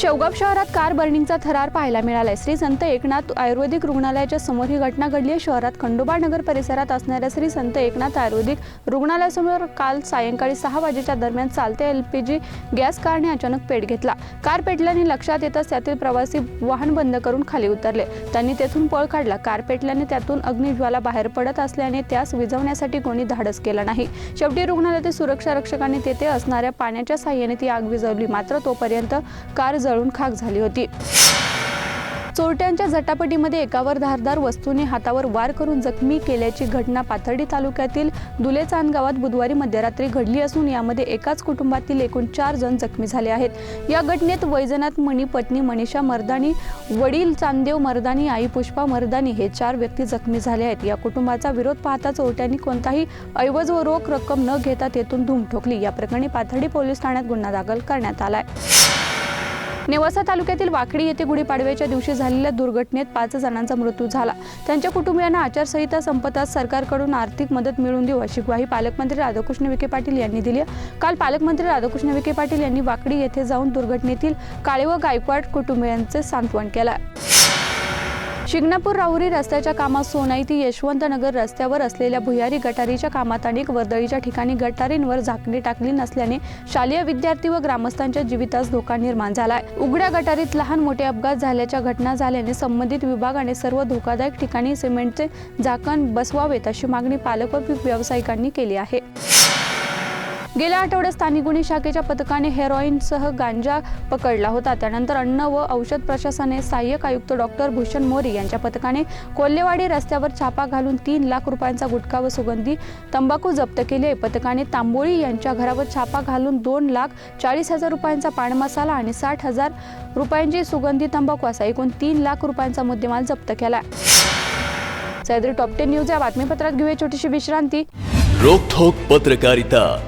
शेवगाव शहरात कार बर्निंगचा थरार पाहायला मिळालाय. श्री संत एकनाथ आयुर्वेदिक रुग्णालयाच्या समोर ही घटना घडली आहे. शहरात खंडोबा नगर परिसरात असणाऱ्या श्री संत एकनाथ आयुर्वेदिक रुग्णालयासमोर काल सायंकाळी सहा वाजेच्या दरम्यान चालते एल पी जी गॅस कारने अचानक पेट घेतला. कार पेटल्याने लक्षात येताच त्यातील प्रवासी वाहन बंद करून खाली उतरले. त्यांनी तेथून पळ काढला. कार पेटल्याने त्यातून अग्निज्वाला बाहेर पडत असल्याने त्यास विझवण्यासाठी कोणी धाडस केला नाही. शेवटी रुग्णालयातील सुरक्षा रक्षकांनी तेथे असणाऱ्या पाण्याच्या साह्याने ती आग विझवली. मात्र तोपर्यंत कार जळून खाक झाली होती. चोरट्यांच्या झटापटीमध्ये एकावर धारदार वस्तूने हातावर वार करून जखमी केल्याची घटना पाथर्डी तालुक्यातील दुलेचांद गावात बुधवारी मध्यरात्री घडली असून यामध्ये एकाच कुटुंबातील एकूण चार जण जखमी झाले आहेत. या घटनेत वैजनाथ मणी पत्नी मनीषा मर्दानी वडील चांदेव मर्दानी आई पुष्पा मर्दानी हे चार व्यक्ती जखमी झाले आहेत. या कुटुंबाचा विरोध पाहता चोरट्यांनी कोणताही ऐवज व रोख रक्कम न घेता तेथून धूम ठोकली. या प्रकरणी पाथर्डी पोलीस ठाण्यात गुन्हा दाखल करण्यात आलाय. नेवासा तालुक्यातील वाकडी येथे गुढीपाडव्याच्या दिवशी झालेल्या दुर्घटनेत पाच जणांचा मृत्यू झाला. त्यांच्या कुटुंबियांना आचारसंहिता संपताच सरकारकडून आर्थिक मदत मिळवून देऊ अशी ग्वाही पालकमंत्री राधाकृष्ण विखे पाटील यांनी दिली काल पालकमंत्री राधाकृष्ण विखे पाटील यांनी वाकडी येथे जाऊन दुर्घटनेतील काळे व गायकवाड कुटुंबियांचे सांत्वन केलं शिंगणापूर राहुरी रस्त्याच्या कामात सोनाई ती यशवंतनगर रस्त्यावर असलेल्या भुयारी गटारीच्या कामात अनेक वर्दळीच्या ठिकाणी गटारींवर झाकणी टाकली नसल्याने शालेय विद्यार्थी व ग्रामस्थांच्या जीवितास धोका निर्माण झालाय. उघड्या गटारीत लहान मोठे अपघात झाल्याच्या घटना झाल्याने संबंधित विभागाने सर्व धोकादायक ठिकाणी सिमेंटचे झाकण बसवावेत अशी मागणी पालक व व्यावसायिकांनी केली आहे. गेल्या आठवड्यात स्थानिक गुन्हे शाखेच्या पथकाने हेरोईनसह गांजा पकडला होता. त्यानंतर अन्न व औषध प्रशासनाने सहाय्यक आयुक्त डॉक्टर भूषण मोरे यांच्या पथकाने कोल्हेवाडी रस्त्यावर छापा घालून तीन लाख रुपयांचा गुटखा व सुगंधी तंबाखू जप्त केली. आहे पथकाने तांबोळी यांच्या घरावर छापा घालून दोन लाख चाळीस हजार रुपयांचा पान मसाला आणि साठ हजार रुपयांची सुगंधी तंबाखू असा एकूण तीन लाख रुपयांचा मुद्देमाल जप्त केला सह्याद्री टॉप टेन न्यूज या बातमीपत्रात घेऊया छोटीशी विश्रांती. रोखोक पत्रकारिता.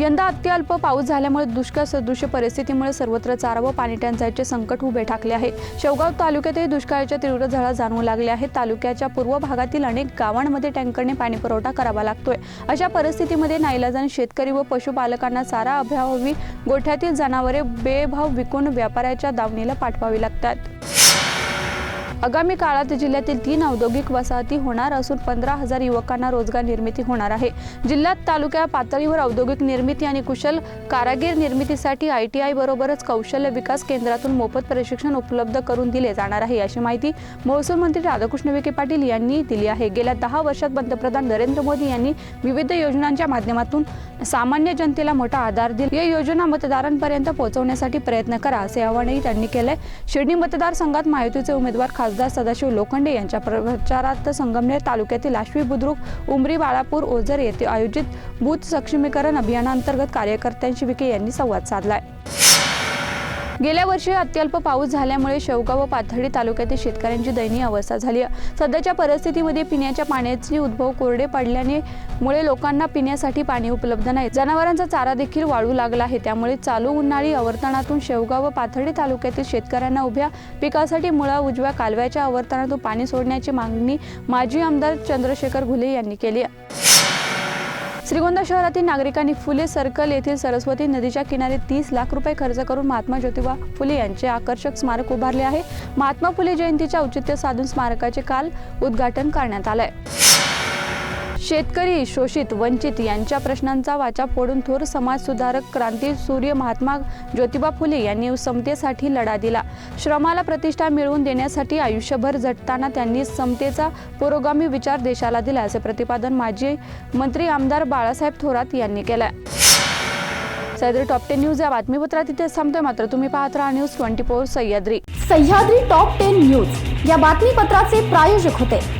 यंदा अत्यल्प पाऊस झाल्यामुळे दुष्काळ सदृश्य परिस्थितीमुळे सर्वत्र चारा व पाणी टंचाईचे संकट उभे ठाकले आहे. शेवगाव तालुक्यातही दुष्काळाच्या तीव्र झळा जाणवू लागल्या आहेत. तालुक्याच्या पूर्व भागातील अनेक गावांमध्ये टँकरने पाणी पुरवठा करावा लागतोय. अशा परिस्थितीमध्ये नाईलाजाने शेतकरी व पशुपालकांना चारा अभावी गोठ्यातील जनावरे बेभाव विकून व्यापाऱ्याच्या दावणीला पाठवावी लागतात. आगामी काळात जिल्ह्यातील तीन औद्योगिक वसाहती होणार असून पंधरा हजार युवकांना रोजगार निर्मिती होणार आहे. जिल्ह्यात तालुक्या पातळीवर औद्योगिक निर्मिती आणि कुशल कारागीर निर्मितीसाठी आय टी आय बरोबरच कौशल्य विकास केंद्रातून मोफत प्रशिक्षण उपलब्ध करून दिले जाणार आहे अशी माहिती महसूल मंत्री राधाकृष्ण विखे पाटील यांनी दिली आहे. गेल्या दहा वर्षात पंतप्रधान नरेंद्र मोदी यांनी विविध योजनांच्या माध्यमातून सामान्य जनतेला मोठा आधार दिला. या योजना मतदारांपर्यंत पोहोचवण्यासाठी प्रयत्न करा असे आवाहनही त्यांनी केले शिर्डी मतदारसंघात महायुतीचे उमेदवार खासदार सदाशिव लोखंडे यांच्या प्रचारात संगमनेर तालुक्यातील आश्वी बुद्रुक उमरी बाळापूर ओझर येथे आयोजित बूथ सक्षमीकरण अभियानांतर्गत कार्यकर्त्यांशी विखे यांनी संवाद साधलाय. गेल्या वर्षी अत्यल्प पाऊस झाल्यामुळे शेवगाव व पाथर्डी तालुक्यातील शेतकऱ्यांची दयनीय अवस्था झाली. आहे सध्याच्या परिस्थितीमध्ये पिण्याच्या पाण्याची उद्भव कोरडे पडल्याने मुळे लोकांना पिण्यासाठी पाणी उपलब्ध नाही. जनावरांचा चारा देखील वाळू लागला आहे. त्यामुळे चालू उन्हाळी आवर्तनातून शेवगाव व पाथर्डी तालुक्यातील शेतकऱ्यांना उभ्या पिकासाठी मुळा उजव्या कालव्याच्या आवर्तनातून पाणी सोडण्याची मागणी माजी आमदार चंद्रशेखर घुले यांनी केली आहे. श्रीगोंदा शहरातील नागरिकांनी फुले सर्कल येथील सरस्वती नदीच्या किनारी तीस लाख रुपये खर्च करून महात्मा ज्योतिबा फुले यांचे आकर्षक स्मारक उभारले आहे. महात्मा फुले जयंतीचे औचित्य साधून स्मारकाचे काल उद्घाटन करण्यात आलंय. शेतकरी शोषित वंचित यांच्या प्रश्नांचा वाचा फोडून थोर समाजसुधारक क्रांती सूर्य महात्मा ज्योतिबा फुले यांनी समतेसाठी लढा दिला. श्रमाला प्रतिष्ठा मिळवून देण्यासाठी आयुष्यभर झटताना त्यांनी समतेचा पुरोगामी विचार देशाला दिला असे प्रतिपादन माजी मंत्री आमदार बाळासाहेब थोरात यांनी केलं सह्याद्री टॉप टेन न्यूज या बातमीपत्रात इथे थांबतोय मात्र तुम्ही पाहत राहा news twenty four Sahyadri. Sahyadri top ten news. या बातमीपत्राचे प्रायोजक होते.